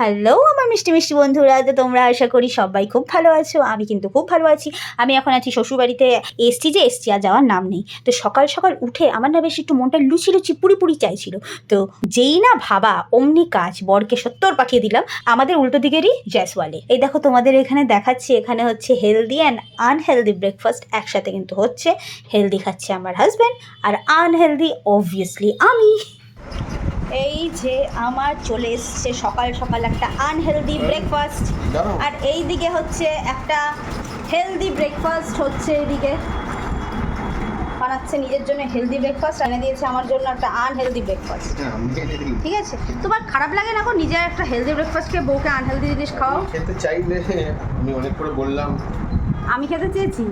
Hello আমার মিষ্টি মিষ্টি বন্ধুরা, তো তোমরা আশা করি সবাই খুব ভালো আছো, আমি কিন্তু খুব ভালো আছি। আমি এখন আছি শ্বশুরবাড়িতে, এসছি যে এসছি আর যাওয়ার নাম নেই। তো সকাল সকাল উঠে আমার না বেশ একটু মনটা লুচি লুচি পুরি পুরি চাইছিল। তো যেই না ভাবা, অমনি কাজ, বরকে সত্তর পাঠিয়ে দিলাম, আমাদের উল্টো দিকেরই জয়সওয়ালে এই দেখো তোমাদের এখানে দেখাচ্ছি, এখানে হচ্ছে হেলদি অ্যান্ড আনহেলদি ব্রেকফাস্ট একসাথে কিন্তু হচ্ছে হেলদি খাচ্ছে আমার হাজব্যান্ড আর আনহেলদি অবভিয়াসলি আমি। এই যে আমার চলে এসছে সকাল সকাল একটা আনহেলদি ব্রেকফাস্ট আর এই দিকে হচ্ছে একটা হেলদি ব্রেকফাস্ট হচ্ছে এদিকে বানাচ্ছে নিজের জন্য হেলদি ব্রেকফাস্ট এনে দিয়েছে আমার জন্য একটা আনহেলদি ব্রেকফাস্ট আমি ঠিক আছে? তোমার খারাপ লাগে না গো? নিজের একটা হেলদি ব্রেকফাস্ট খেয়ে বউকে আনহেলদি জিনিস খাওয়াও। খেতে চাইলে আমি অনেক করে বললাম। আমি খেতে চেয়েছি।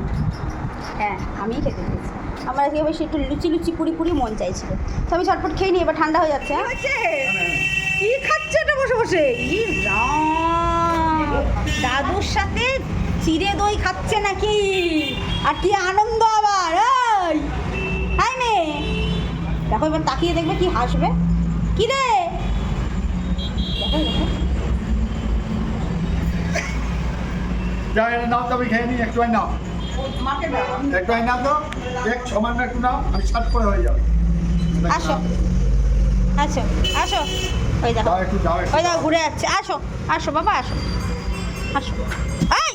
হ্যাঁ আমিই খেতে চেয়েছি আমার আজকে বেশি একটু লুচি লুচি পুরি পুরি মন চাইছিল। তো আমি ঝটপট খেয়ে নিই এবার ঠান্ডা হয়ে যাচ্ছে হ্যাঁ? কি খাচ্ছে এটা বসে বসে? দাদুর সাথে চিড়ে দই খাচ্ছে নাকি? আর কি আনন্দ আবার হাই মেয়ে! দেখো এবার তাকিয়ে দেখবে কি হাসবে। কি রে? দেখো দেখো যাও নাও তো আমি খেয়ে নিই একটু নাও। একটু তো এক সামান্য একটু নাও আমি সাত করে হয়ে যাবে। আসো। আসো আসো। ওই দেখো। ওই দেখো ঘুরে যাচ্ছে। আসো আসো বাবা আসো। আসো। এই!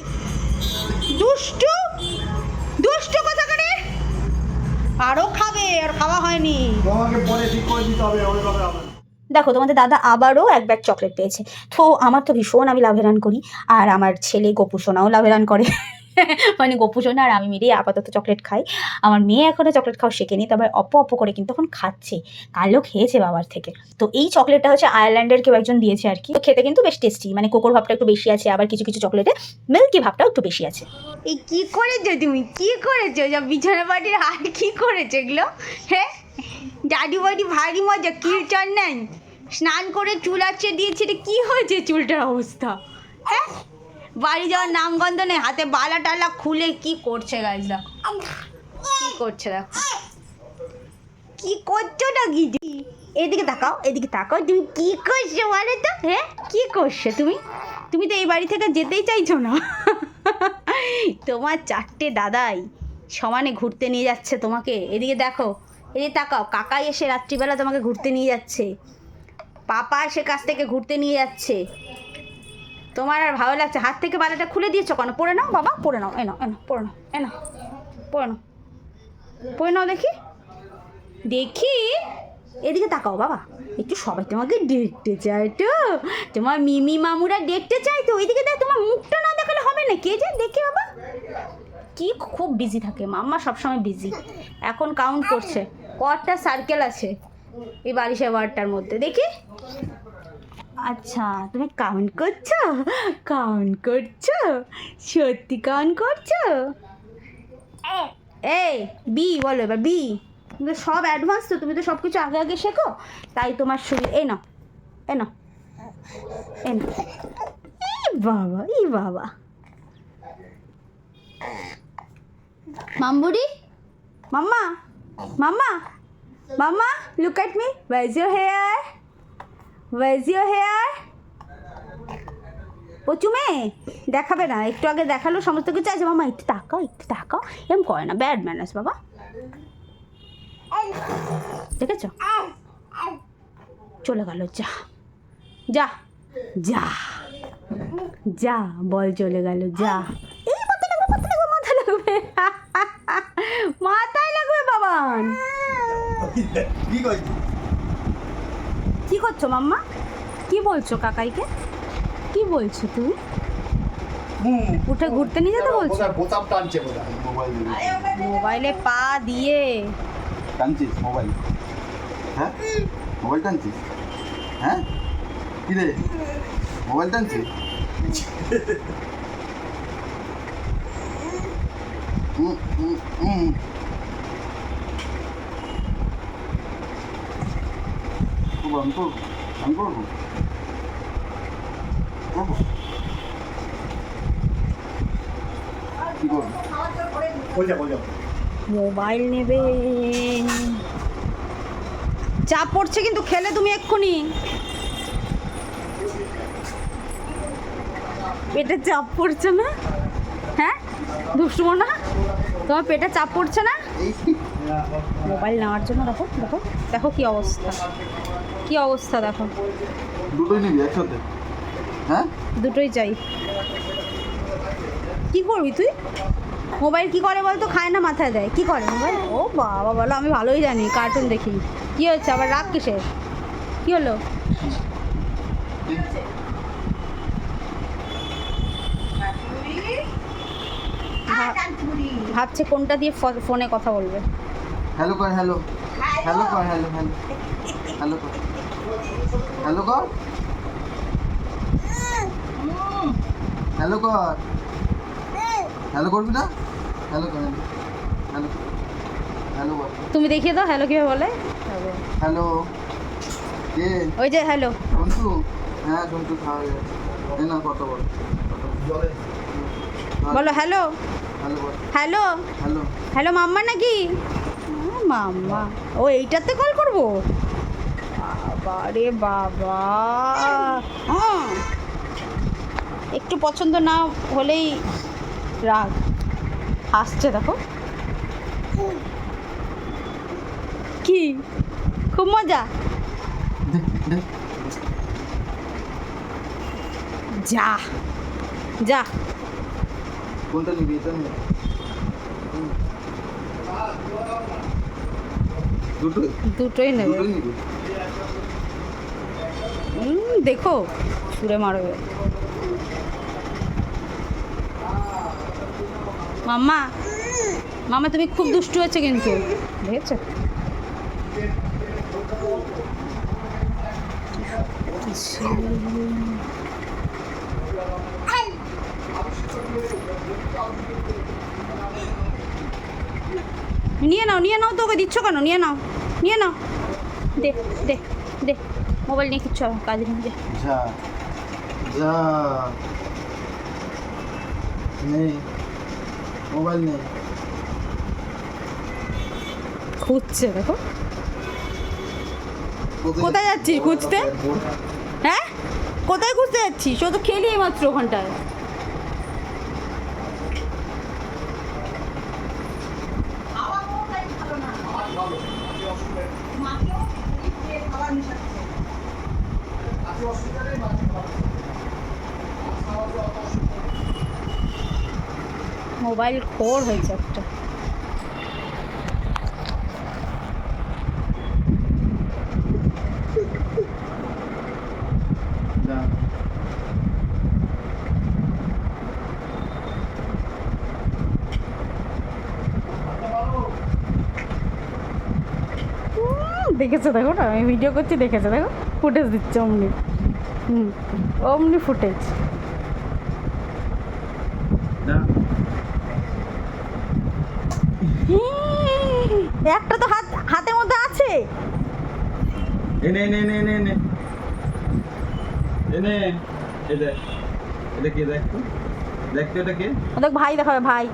দুষ্টু! দুষ্টু কথা করে আরও খাবে আর খাওয়া হয়নি। তোমাকে পরে ঠিক করে দিতে হবে ওইভাবে হবে দেখো তোমাদের দাদা আবারও এক ব্যাগ চকলেট পেয়েছে। তো আমার তো ভীষণ আমি লাভেরান করি আর আমার ছেলে গোপু সোনাও লাভেরান করে। মানে গোপু সোনা আর আমি মিলিয়ে আপাতত চকলেট খাই। আমার মেয়ে এখনও চকলেট খাওয়া শেখেনি, তবে অপ অপ করে কিন্তু তখন খাচ্ছে। কালো খেয়েছে বাবার থেকে। তো এই চকলেটটা হচ্ছে আয়ারল্যান্ডের কেউ একজন দিয়েছে আর কি। খেতে কিন্তু বেশ টেস্টি মানে কোকোর ভাবটা একটু বেশি আছে, আবার কিছু কিছু চকলেটে মিল্কি ভাবটাও একটু বেশি আছে। এই কি করেছ তুমি? কি করেছ? যা বিছানা বাড়ির হাত কি করেছ এগুলো? হ্যাঁ? দাদু বাড়ি ভারী মজা, কীর্তন নাই। স্নান করে চুল আঁচড়ে দিয়েছে, এটা কী হয়েছে চুলটার অবস্থা? হ্যাঁ? বাড়ি যাওয়ার নামগন্ধ নেই, হাতে বালা টালা খুলে কি করছে গাছটা কি করছে দেখো। কি করছ না কি এদিকে তাকাও এদিকে তাকাও, তুমি কি করছ বলো তো? হ্যাঁ? কি করছ তুমি? তুমি তো এই বাড়ি থেকে যেতেই চাইছো না। তোমার চারটে দাদাই সমানে ঘুরতে নিয়ে যাচ্ছে তোমাকে। এদিকে দেখো, এদিকে তাকাও, কাকাই এসে রাত্রিবেলা তোমাকে ঘুরতে নিয়ে যাচ্ছে। পাপা এসে কাছ থেকে ঘুরতে নিয়ে যাচ্ছে। তোমার আর ভালো লাগছে, হাত থেকে বালাটা খুলে দিয়েছ কেন? পড়ে নাও বাবা পড়ে নাও এনো এনো পড়ে নাও এনো পড়ে নাও পড়ে নাও দেখি। দেখি, এদিকে তাকাও বাবা, একটু সবাই তোমাকে দেখতে চায় তো, তোমার মিমি মামুরা দেখতে চায় তো, ওইদিকে দেখ, তোমার মুখটা না দেখালে হবে না, কে যে দেখে বাবা। কি খুব বিজি থাকে, মাম্মা সবসময় বিজি এখন কাউন্ট করছে কটা সার্কেল আছে, এই বারিশের ওয়ার্ডটার মধ্যে, দেখি। আচ্ছা তুমি কাউন্ট করছ? কাউন্ট করছ? সত্যি কাউন্ট করছ? এ। বি বলো এবার বি তুমি তো সব অ্যাডভান্স তো তুমি তো সব কিছু আগে আগে শেখো। তাই তোমার শরীর এ নাও এ নাও এ নাও। ই বাবা ই বাবা। মাম্বুরি? Mamma mamma mamma look at me where's your hair where's your hair? পচুমে দেখাবে না। একটু আগে দেখাল, সমস্ত কিছু আছে। মামা, একটু তাকাও একটু তাকাও। এরকম করে না। ব্যাড ম্যানার্স বাবা। দেখেছ? চলে গেল, যা। যা। যা। যা, বল চলে গেল, যা। এই মাথা লাগবে মাথা লাগবে মাথা লাগবে। মাথায় লাগবে বাবান কি কি করছ মাম্মা? কি বলছো কাকাইকে? কি বলছো তুমি? উঠে ঘুরতে নিয়ে যেতে বলছো? বোতাম টানছে মোবাইলে পা দিয়ে। টানছিস মোবাইল হ্যাঁ? মোবাইল টানছিস? হ্যাঁ? কি রে? মোবাইল টানছিস? হুম, হুম, হুম। করব, আমি করব আমি করব করব কি করব মোবাইল নেবে চাপ পড়ছে কিন্তু খেলে তুমি এক্ষুনি। পেটে চাপ পড়ছে না? হ্যাঁ? দুষ্টুমো না তোমার পেটে চাপ পড়ছে না? মোবাইল নেওয়ার জন্য দেখো দেখো দেখো কি অবস্থা। কি অবস্থা দেখো। দুটোই নিবি একসাথে? হ্যাঁ? দুটোই চাই। কি করবি তুই? মোবাইল কি করে বলতো? খায় না মাথায় দেয়। কি করে মোবাইল? ও বাবা বলো আমি ভালোই জানি কার্টুন দেখি। কি হচ্ছে আবার রাগ কিসের? কি হলো? ভাবছে কোনটা দিয়ে ফ- ফোনে কথা বলবে। হ্যালো কর হ্যালো হ্যালো কর হ্যালো হ্যালো হ্যালো কর হ্যালো কর হ্যালো কর হ্যালো করবি না হ্যালো কর হ্যালো হ্যালো তুমি দেখিয়ে দাও হ্যালো কীভাবে বলে? হ্যালো কে? ওই যে হ্যালো সন্টু হ্যাঁ সন্টু খাওয়া গেছে। না কত বল। বলো hello hello hello hello mamma নাকি? মাম্মা ও, এইটাতে কল করব? বাবা রে বাবা। হ্যাঁ। একটু পছন্দ না হলেই রাগ। হাসছে দেখো। কি? খুব মজা। যা। যা। কোনটা নিবি, এটা দুটোই? নেবে। দেখো সুরে মারবে। মাম্মা মামা তুমি খুব দুষ্টু হয়েছে কিন্তু। দেখেছ? নিয়ে নাও নিয়ে নাও তোকে দিচ্ছ কেন? নিয়ে নাও। নিয়ে নাও। দে দে দে। মোবাইল নিয়ে কিচ্ছু হবে, কাজ নেই যা। যা নেই মোবাইল নেই। খুঁজছে দেখো। কোথায় যাচ্ছিস খুঁজতে? হ্যাঁ? কোথায় খুঁজতে যাচ্ছিস? ও তো খেলি মাত্র ওখানটায়। মোবাইল খোর হয়েছে একটা। দেখেছ দেখো না? আমি ভিডিও করছি দেখেছ দেখো? ফুটেজ দিচ্ছে অমনি। হুম। অমনি ফুটেজ যা একটা তো হাত হাতের মধ্যে আছে এনে এনে এনে এনে এনে এনে দেখ। কে দেখ ভাই দেখাবে, ভাই।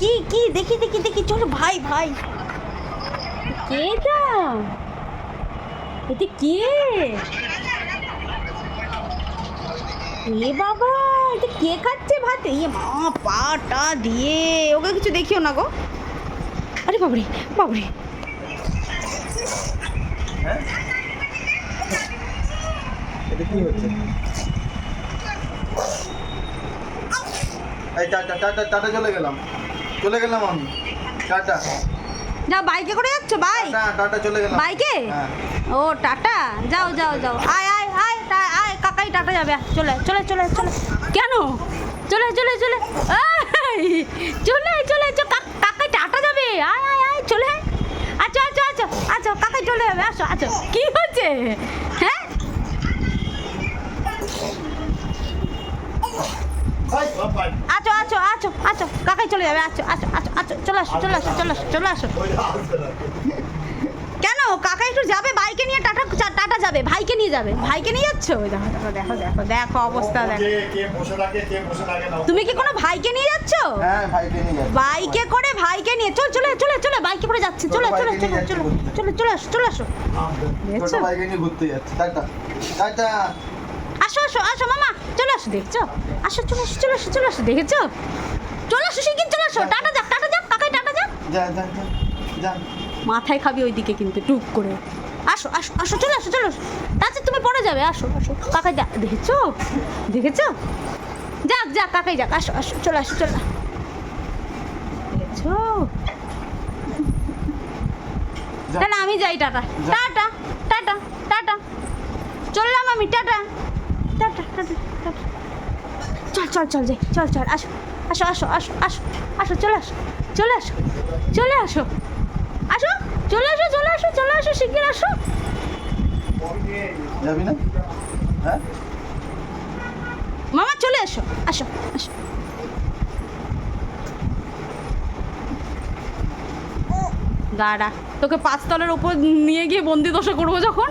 কি কি? দেখি দেখি দেখি। চলো, ভাই ভাই। কে এটা? এটা কে? এ বাবা, এটা কে খাচ্ছে ভাত? এ মা পাটা দিয়ে। ওকে কিছু দেখিও না গো। আরে বাবরে বাবরে। টাটা চলে গেলাম। চলে গেলাম আমি। টাটা। যাও বাইকে করে যাচ্ছ? টাটা চলে গেলাম। বাইকে? হ্যাঁ। ও টাটা। যাও যাও যাও। আয় আয় আয় টা- আয় কাকাই টাটা যাবে। চলে চলে চলে চলে। কেন? চলে চলে চলে। চলে চলে চ কা- কাকাই টাটা যাবে আয় আয় আয়, চলে আচ্ছা আচ্ছা আচ্ছা আচ্ছা কাকাই চলে যাবে আসো আচ্ছা কি হচ্ছে হ্যাঁ? আচ্ছা আচ্ছা আচ্ছা আচ্ছা কাকাই চলে যাবে আচ্ছা আচ্ছা আচ্ছা আচ্ছা চলে আসো চলে আসো চলে আসো চলে আসো। কেন? কাকা একটু যাবে বাইকে নিয়ে টাটা টাটা যাবে ভাইকে নিয়ে যাবে। ভাইকে নিয়ে যাচ্ছ? ওই দেখো দেখো দেখো দেখো দেখো অবস্থা দেখো। কে কে বসে থাকে কে বসে থাকে না? তুমি কি কোনো ভাইকে নিয়ে যাচ্ছ? হ্যাঁ ভাইকে নিয়ে যাচ্ছি। বাইকে করে ভাইকে নিয়ে চল চলে চলে চলে বাইকে করে যাচ্ছে। চলে চলে চলে চলে চলে চলে আসো চলে আসো। ছোট দেখছ? ভাইকে নিয়ে ঘুরতে যাচ্ছি। Tata tata. আসো আসো আসো মামা চলে আসো দেখছ? আসো চলে আসো চলে আসো চলে আসো দেখেছ? চলে আসো শিগগির চলে আসো। টাটা যাক টাটা যাক কাকাই টাটা যাক। যা যা যা যা। মাথায় খাবি ওইদিকে কিন্তু টুক করে। আসো আসো আসো চলে আসো চলে। আসো তাতে তুমি পড়ে যাবে আসো আসো। কাকাই যা দেখেছ? দেখেছ? যাক যাক কাকাই যাক আসো আসো চলে আসো চলে। দেখেছ? তাহলে আমি যাই টাটা। Tata tata tata. চললাম আমি টাটা। Tata tata tata. চল চল চল যাই চল চল আসো। আসো আসো আসো আসো আসো চলে আসো চলে আসো চলে আসো। চলে আসো চলে আসো চলে আসো শিগগির আসো। যাবি না? হ্যাঁ? মামা চলে আসো আসো আসো। দাঁড়া তোকে পাঁচতলের ওপর নিয়ে গিয়ে বন্দি দশা করব যখন।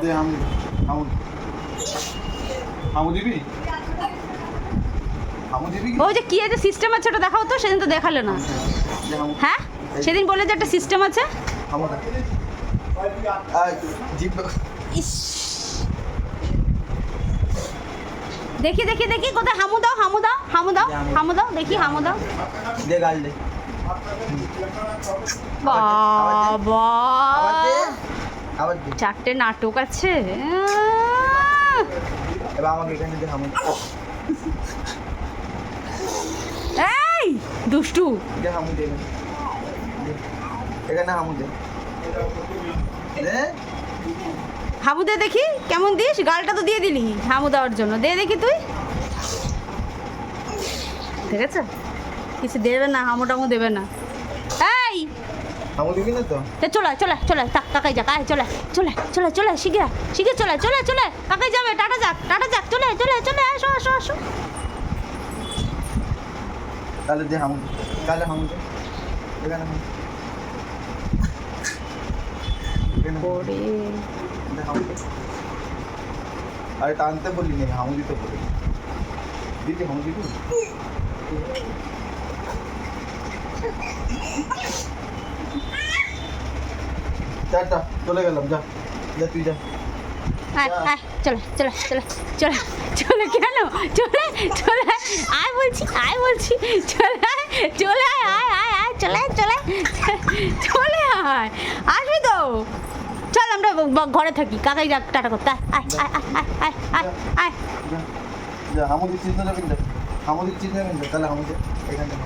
ওই যে কি একটা সিস্টেম আছে ওটা দেখাও তো সেদিন তো দেখালে না। হ্যাঁ? সেদিন বলে যে একটা সিস্টেম আছে। দেখি দেখি দেখি কোথায়? হামু দাও হামু দাও হামু দাও হামু। দাও দেখি হামু দাও। দে গাল দে। বাবা। চারটে নাটক আছে। এবার আমাকে এখানে দে হামু। এই দুষ্টু। দে হামু। দে। এখানে হামু দে। দেখি কেমন দিস? গালটা তো দিয়ে দিলি হামু দেওয়ার জন্য। দে দেখি তুই। ঠিক আছে কিছু দেবে না হামু টামু দেবে না। এই! হামু দিবি না তো? চলে কাকাই যাক। আয় চলে চলে চলে চলে শিগগির শিগগির চলে চলে চলে কাকাই যাবে টাটা যাক টাটা যাক চলে চলে চলে আসো আসো আসো। তাহলে দে হামু তাহলে হামু দে এখানে হামু দে আরে টানতে বললি হামু দিতে বলি। দিদি হামু দিবি টাটা চলে গেলাম যা। যা তুই যা। আয় আয় চলে চলে চলে চলে চলে কেন? চলে চলে আয়, আয় বলছি আয় বলছি চলে আয় চলে আয় আয় চলে চলে চলে আয়। আসবি তো? আমরা ঘরে থাকি। কাকাই যাক টাটা করতে। আয় না দিচ্ছিস না তাহলে হামু এখান থেকে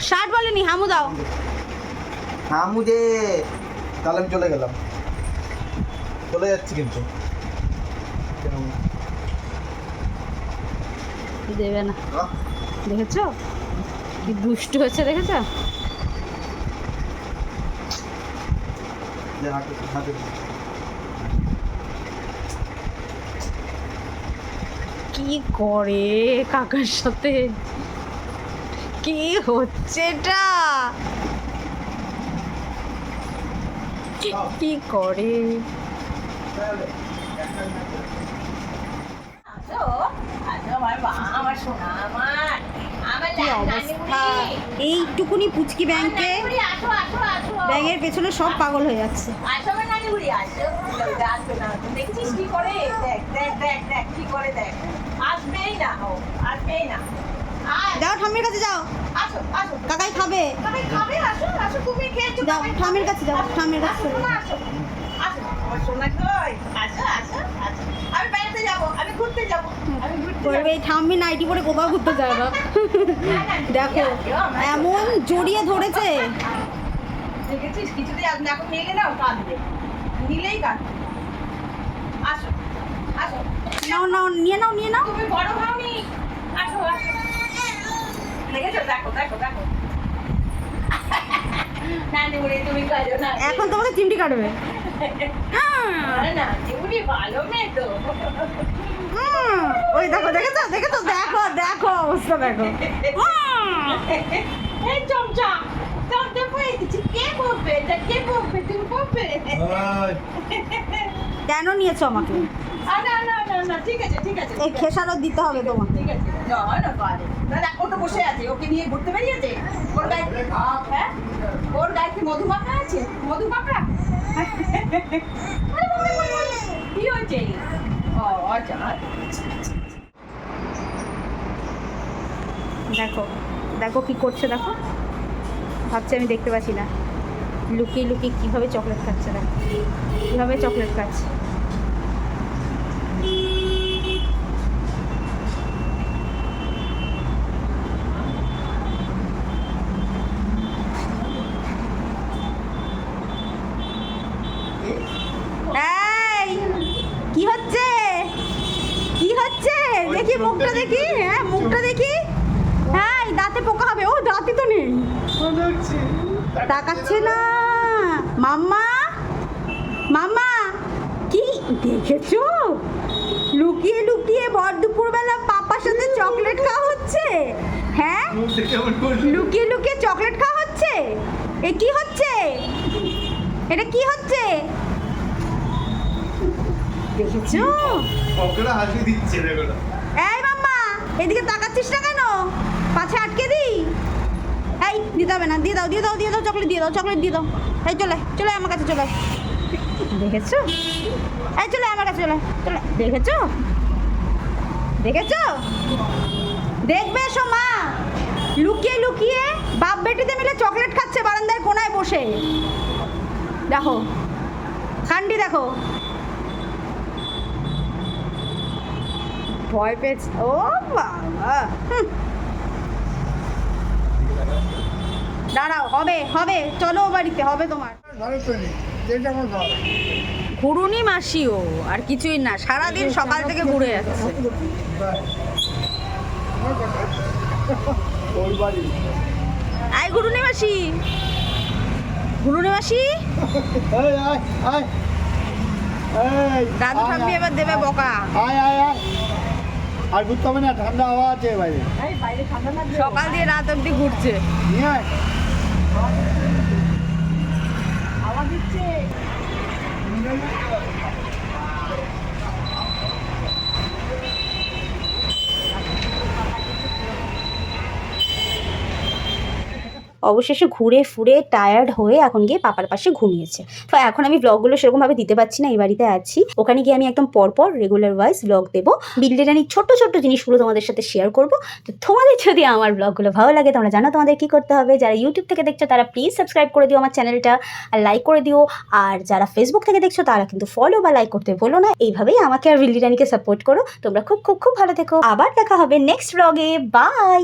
ষাট বলেনি হামু! দাও হামু দে তাহলে আমি চলে গেলাম। চলে যাচ্ছি কিন্তু। দেবে না। দেখেছ? কি দুষ্টু হচ্ছে দেখেছ? যে হাঁটে হাঁটে কি করে কাকার সাথে? কি হচ্ছে এটা? কি করে? আমার সোনা আমার, আমার। কি অবস্থা। এইটুকুনি পুচকি ব্যাংকে। ব্যাঙের পেছনে সব পাগল হয়ে যাচ্ছে। যাও ঠাম্মির কাছে যাও। কাকাই খাবে খাবে, আসো, আসো, তুমি খেয়েছো, যাও, ঠাম্মির কাছে যাও, ঠাম্মির কাছে ঠাম্মি নাইটি পরে কোথাও ঘুরতে যায় না দেখো এমন জড়িয়ে ধরেছে। দেখেছিস? কিছুতেই আজ দেখো নিয়ে গেলেও কাঁদবে। নিলেই কাঁদবে। আসো আসো। নাও নাও নিয়ে নাও নিয়ে নাও। তুমি বড় হওনি আসো আসো। দেখেছ? দেখো দেখো দেখো। নানি বুড়ি তুমি কাজো না। এখন তোমাকে চিমটি কাটবে। না বুড়ি ভালো তো। হুম, ওই দেখো দেখেছ? দেখেছ? দেখো দেখো অবস্থা দেখো। কেন নিয়েছো আমাকে? আ, না না না না ঠিক আছে ঠিক আছে এই খেসারত দিতে হবে তোমাকে। ঠিক আছে। ও তো বসে আছে ওকে নিয়ে ঘুরতে বেরিয়েছে? ওর গায়ে হ্যাঁ? ওর গায়ে কি মধুমাখা আছে? মধুমাখা? আরে বলে, বলে, বলে। দেখো দেখো কি করছে, দেখো। ভাবছি আমি দেখতে পাচ্ছি না। লুকিয়ে লুকিয়ে কীভাবে চকলেট খাচ্ছে, দেখো। কীভাবে চকলেট খাচ্ছে এই কি হচ্ছে কি হচ্ছে দেখি মুখটা দেখি হ্যাঁ মুখটা দেখি হ্যাঁ এই দাঁতে পোকা হবে ও দাঁতই তো নেই তাকাচ্ছে না মাম্মা? মাম্মা কি দেখেছ? লুকিয়ে লুকিয়ে বর দুপুরবেলা পাপার সাথে চকলেট খাওয়া হচ্ছে। হ্যাঁ? লুকিয়ে লুকিয়ে চকলেট খাওয়া হচ্ছে? এ কি হচ্ছে? এটা কি হচ্ছে? দেখেছ? ওগুলো হাসি দিচ্ছে দেখো এই মাম্মা এদিকে তাকাচ্ছিস না কেন? পাছে আটকে দি এই দিতে হবে না দিয়ে দাও দিয়ে দাও দিয়ে দাও চকলেট দিয়ে দাও চকলেট দিয়ে দাও। এই চলে চলে আমার কাছে, চলে। দেখেছ? এই চলে আমার কাছে, চলে চলে। দেখেছ? দেখেছ? দেখবে এসো মা লুকিয়ে লুকিয়ে বাপ বেটিতে মিলে চকলেট খাচ্ছে বারান্দার কোনায় বসে। দেখো কান্ডি দেখো। ভয় পেয়েছে, ও বাবা। হুম। দাঁড়াও হবে হবে চলো ও বাড়িতে হবে তোমার। ঘুরুনি মাসিও আর কিছুই না সারাদিন সকাল থেকে ঘুরে যাচ্ছে। আয় ঘুরুনি মাসি ঘুরুনি মাসি? এই আয় আয়। এই দাদু ঠাম্মি এবার দেবে বকা। আয় আয় আয়। আর ঘুরতে হবে না ঠান্ডা হাওয়া আছে বাইরে সকাল দিয়ে রাত অবধি ঘুরছে। নিয়ে হাওয়া দিচ্ছে অবশেষে ঘুরে ফুরে টায়ার্ড হয়ে এখন গিয়ে পাপার পাশে ঘুমিয়েছে। তো এখন আমি ব্লগগুলো সেরকমভাবে দিতে পারছি না, এই বাড়িতে আছি। ওখানে গিয়ে আমি একদম পরপর রেগুলার ওয়াইজ ব্লগ দেবো। বিল্ডেরানির ছোট্ট ছোট্ট জিনিসগুলো তোমাদের সাথে শেয়ার করব। তো তোমাদের যদি আমার ব্লগগুলো ভালো লাগে, তোমরা জানো তোমাদের কি করতে হবে। যারা ইউটিউব থেকে দেখছ, তারা প্লিজ সাবস্ক্রাইব করে দিও আমার চ্যানেলটা আর লাইক করে দিও। আর যারা ফেসবুক থেকে দেখছ, তারা কিন্তু ফলো বা লাইক করতে বলো না। এইভাবেই আমাকে আর বিল্ডেরানিকে সাপোর্ট করো। তোমরা খুব খুব খুব ভালো থেকো। আবার দেখা হবে নেক্সট ব্লগে বাই